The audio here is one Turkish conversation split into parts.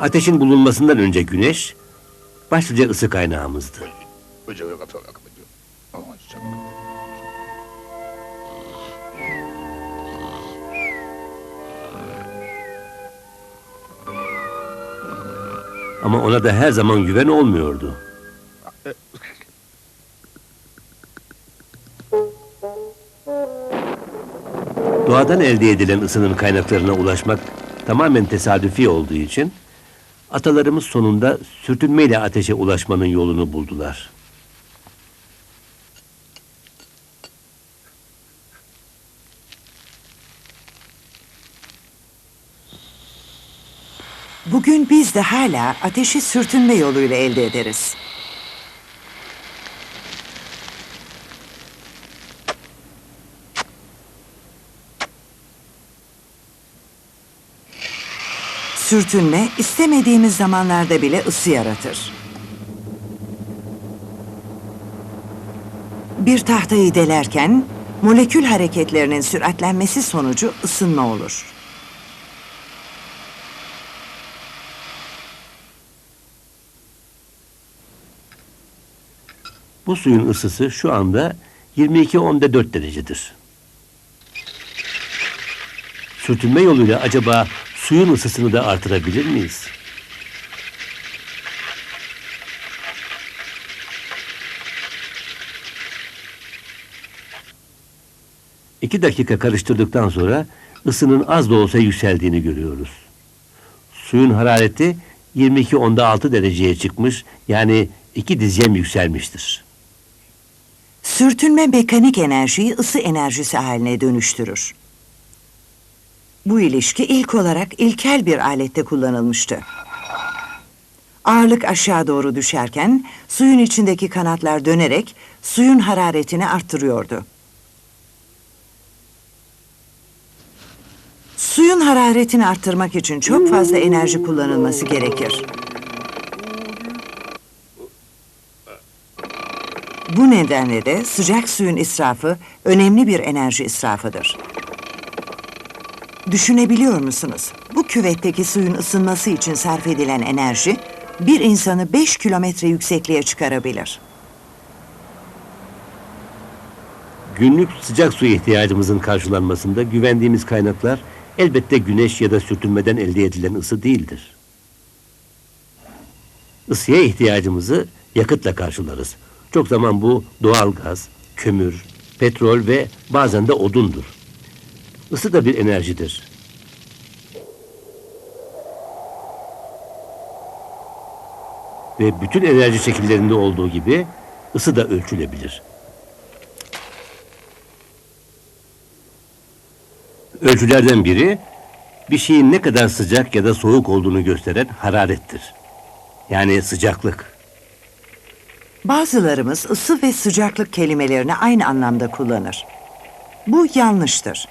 Ateşin bulunmasından önce güneş başlıca ısı kaynağımızdı. Ama ona da her zaman güven olmuyordu. Doğadan elde edilen ısının kaynaklarına ulaşmak tamamen tesadüfi olduğu için atalarımız sonunda sürtünmeyle ateşe ulaşmanın yolunu buldular. Bugün biz de hala ateşi sürtünme yoluyla elde ederiz. Sürtünme istemediğimiz zamanlarda bile ısı yaratır. Bir tahtayı delerken molekül hareketlerinin süratlenmesi sonucu ısınma olur. Bu suyun ısısı şu anda 22.4 derecedir. Sürtünme yoluyla acaba suyun ısısını da artırabilir miyiz? İki dakika karıştırdıktan sonra ısının az da olsa yükseldiğini görüyoruz. Suyun harareti 22.6 dereceye çıkmış yani iki dizem yükselmiştir. Sürtünme mekanik enerjiyi ısı enerjisi haline dönüştürür. Bu ilişki ilk olarak ilkel bir alette kullanılmıştı. Ağırlık aşağı doğru düşerken suyun içindeki kanatlar dönerek suyun hararetini arttırıyordu. Suyun hararetini arttırmak için çok fazla enerji kullanılması gerekir. Bu nedenle de sıcak suyun israfı önemli bir enerji israfıdır. Düşünebiliyor musunuz? Bu küvetteki suyun ısınması için sarf edilen enerji bir insanı 5 kilometre yüksekliğe çıkarabilir. Günlük sıcak su ihtiyacımızın karşılanmasında güvendiğimiz kaynaklar elbette güneş ya da sürtünmeden elde edilen ısı değildir. Isıya ihtiyacımızı yakıtla karşılarız. Çok zaman bu doğal gaz, kömür, petrol ve bazen de odundur. Isı da bir enerjidir. Ve bütün enerji şekillerinde olduğu gibi ısı da ölçülebilir. Ölçülerden biri bir şeyin ne kadar sıcak ya da soğuk olduğunu gösteren hararettir. Yani sıcaklık. Bazılarımız ısı ve sıcaklık kelimelerini aynı anlamda kullanır. Bu yanlıştır.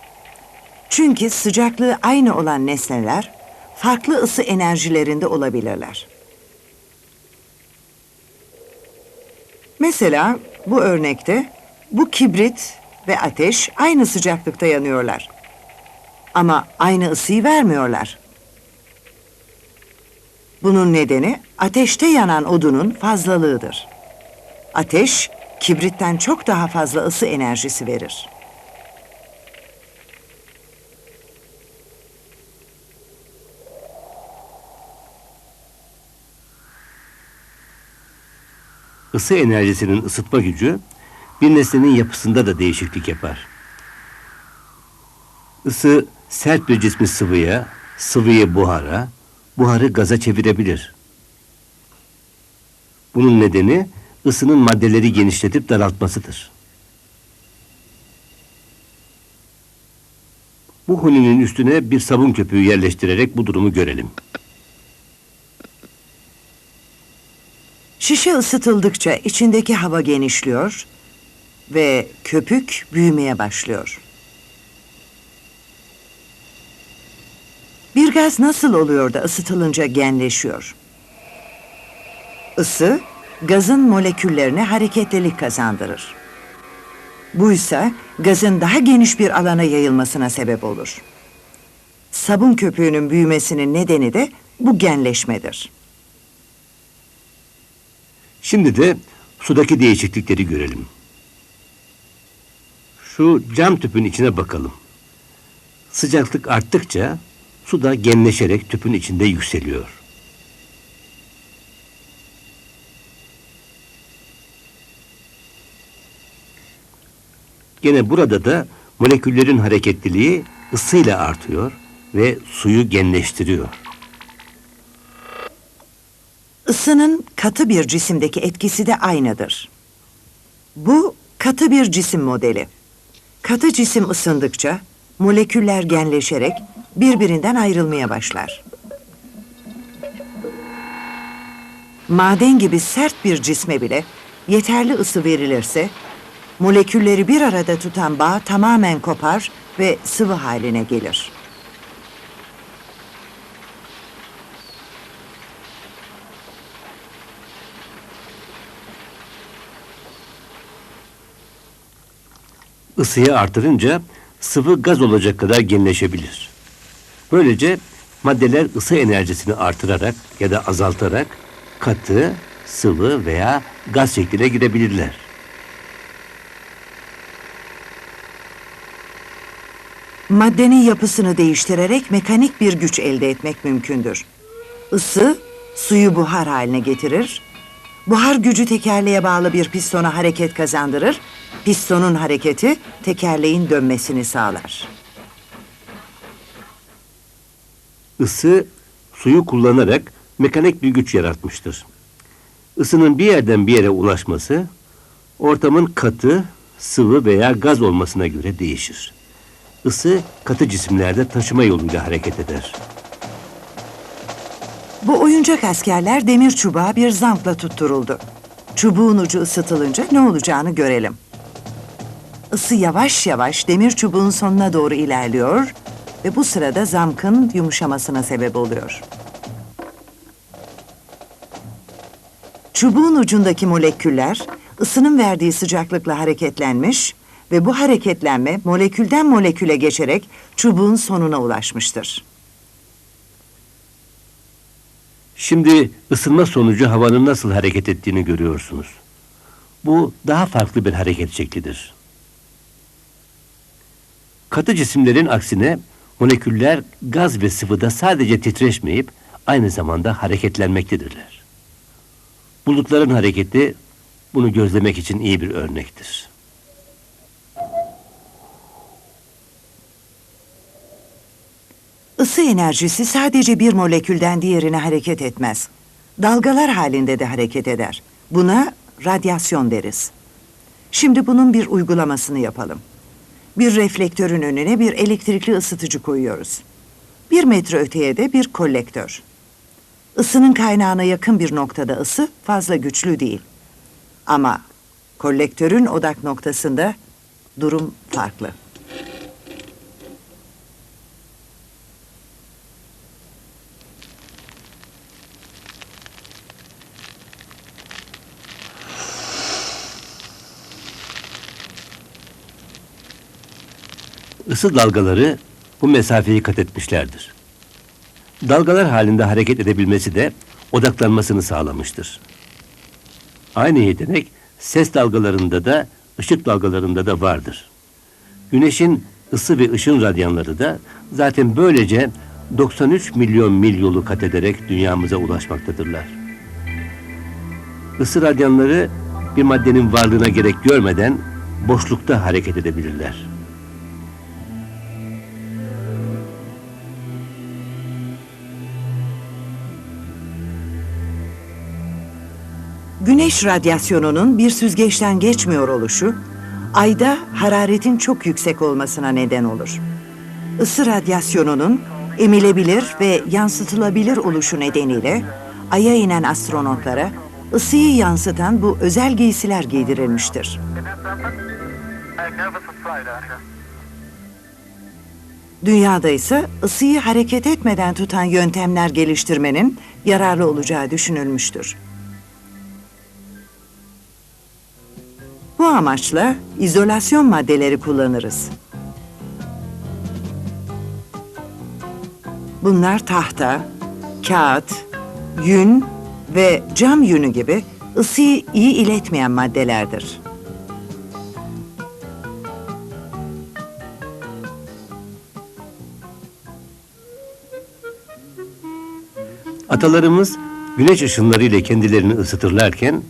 Çünkü sıcaklığı aynı olan nesneler farklı ısı enerjilerinde olabilirler. Mesela bu örnekte bu kibrit ve ateş aynı sıcaklıkta yanıyorlar. Ama aynı ısıyı vermiyorlar. Bunun nedeni ateşte yanan odunun fazlalığıdır. Ateş, kibritten çok daha fazla ısı enerjisi verir. Isı enerjisinin ısıtma gücü bir nesnenin yapısında da değişiklik yapar. Isı sert bir cismi sıvıya, sıvıyı buhara, buharı gaza çevirebilir. Bunun nedeni ısının maddeleri genişletip daraltmasıdır. Bu huninin üstüne bir sabun köpüğü yerleştirerek bu durumu görelim. Şişe ısıtıldıkça içindeki hava genişliyor ve köpük büyümeye başlıyor. Bir gaz nasıl oluyor da ısıtılınca genleşiyor? Isı, gazın moleküllerine hareketlilik kazandırır. Buysa gazın daha geniş bir alana yayılmasına sebep olur. Sabun köpüğünün büyümesinin nedeni de bu genleşmedir. Şimdi de sudaki değişiklikleri görelim. Şu cam tüpün içine bakalım. Sıcaklık arttıkça su da genleşerek tüpün içinde yükseliyor. Gene burada da moleküllerin hareketliliği ısıyla artıyor ve suyu genleştiriyor. Isının katı bir cisimdeki etkisi de aynıdır. Bu katı bir cisim modeli. Katı cisim ısındıkça moleküller genleşerek birbirinden ayrılmaya başlar. Maden gibi sert bir cisme bile yeterli ısı verilirse molekülleri bir arada tutan bağ tamamen kopar ve sıvı haline gelir. Isıyı artırınca sıvı gaz olacak kadar genleşebilir. Böylece maddeler ısı enerjisini artırarak ya da azaltarak katı, sıvı veya gaz şekline girebilirler. Maddenin yapısını değiştirerek mekanik bir güç elde etmek mümkündür. Isı, suyu buhar haline getirir. Buhar gücü tekerleğe bağlı bir pistona hareket kazandırır. Pistonun hareketi tekerleğin dönmesini sağlar. Isı suyu kullanarak mekanik bir güç yaratmıştır. Isının bir yerden bir yere ulaşması ortamın katı, sıvı veya gaz olmasına göre değişir. Isı katı cisimlerde taşıma yoluyla hareket eder. Bu oyuncak askerler demir çubuğa bir zampla tutturuldu. Çubuğun ucu ısıtılınca ne olacağını görelim. Isı yavaş yavaş demir çubuğun sonuna doğru ilerliyor ve bu sırada zamkın yumuşamasına sebep oluyor. Çubuğun ucundaki moleküller ısının verdiği sıcaklıkla hareketlenmiş ve bu hareketlenme molekülden moleküle geçerek çubuğun sonuna ulaşmıştır. Şimdi ısınma sonucu havanın nasıl hareket ettiğini görüyorsunuz. Bu daha farklı bir hareket şeklidir. Katı cisimlerin aksine moleküller gaz ve sıvıda sadece titreşmeyip aynı zamanda hareketlenmektedirler. Bulutların hareketi bunu gözlemek için iyi bir örnektir. Isı enerjisi sadece bir molekülden diğerine hareket etmez. Dalgalar halinde de hareket eder. Buna radyasyon deriz. Şimdi bunun bir uygulamasını yapalım. Bir reflektörün önüne bir elektrikli ısıtıcı koyuyoruz. Bir metre öteye de bir kolektör. Isının kaynağına yakın bir noktada ısı fazla güçlü değil. Ama kolektörün odak noktasında durum farklı. Isı dalgaları bu mesafeyi kat etmişlerdir. Dalgalar halinde hareket edebilmesi de odaklanmasını sağlamıştır. Aynı yetenek ses dalgalarında da ışık dalgalarında da vardır. Güneşin ısı ve ışın radyanları da zaten böylece 93 milyon mil yolu kat ederek dünyamıza ulaşmaktadırlar. Isı radyanları bir maddenin varlığına gerek görmeden boşlukta hareket edebilirler. Güneş radyasyonunun bir süzgeçten geçmiyor oluşu, ayda hararetin çok yüksek olmasına neden olur. Isı radyasyonunun emilebilir ve yansıtılabilir oluşu nedeniyle aya inen astronotlara ısıyı yansıtan bu özel giysiler giydirilmiştir. Dünyada ise ısıyı hareket etmeden tutan yöntemler geliştirmenin yararlı olacağı düşünülmüştür. Amaçla izolasyon maddeleri kullanırız. Bunlar tahta, kağıt, yün ve cam yünü gibi ısıyı iyi iletmeyen maddelerdir. Atalarımız güneş ışınlarıyla kendilerini ısıtırlarken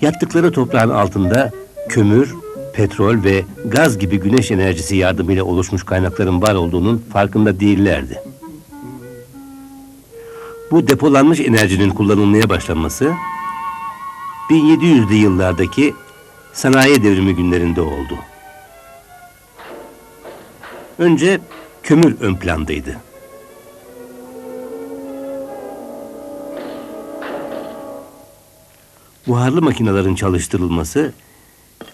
yattıkları toprağın altında kömür, petrol ve gaz gibi güneş enerjisi yardımıyla oluşmuş kaynakların var olduğunun farkında değillerdi. Bu depolanmış enerjinin kullanılmaya başlanması 1700'lü yıllardaki sanayi devrimi günlerinde oldu. Önce kömür ön plandaydı. buharlı makinelerin çalıştırılması,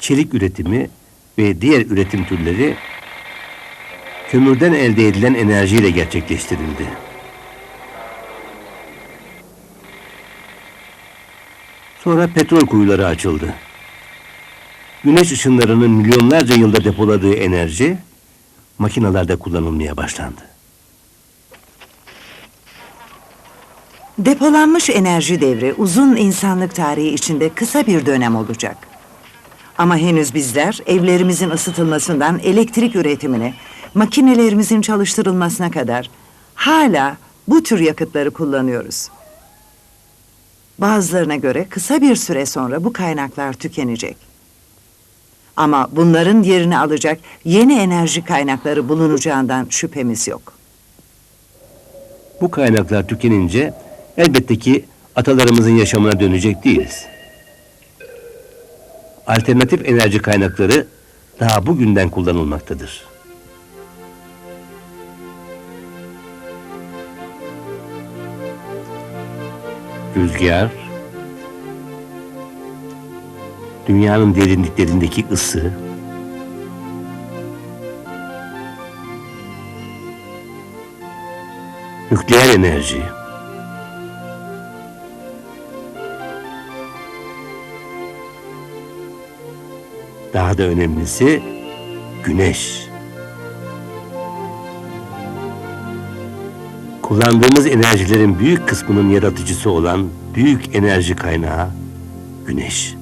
çelik üretimi ve diğer üretim türleri kömürden elde edilen enerjiyle gerçekleştirildi. Sonra petrol kuyuları açıldı. Güneş ışınlarının milyonlarca yılda depoladığı enerji makinalarda kullanılmaya başlandı. Depolanmış enerji devri uzun insanlık tarihi içinde kısa bir dönem olacak. Ama henüz bizler evlerimizin ısıtılmasından elektrik üretimine, makinelerimizin çalıştırılmasına kadar hala bu tür yakıtları kullanıyoruz. Bazılarına göre kısa bir süre sonra bu kaynaklar tükenecek. Ama bunların yerini alacak yeni enerji kaynakları bulunacağından şüphemiz yok. Bu kaynaklar tükenince elbette ki atalarımızın yaşamına dönecek değiliz. Alternatif enerji kaynakları daha bugünden kullanılmaktadır. Rüzgar, dünyanın derinliklerindeki ısı, nükleer enerji, Daha da önemlisi güneş. Kullandığımız enerjilerin büyük kısmının yaratıcısı olan büyük enerji kaynağı güneş.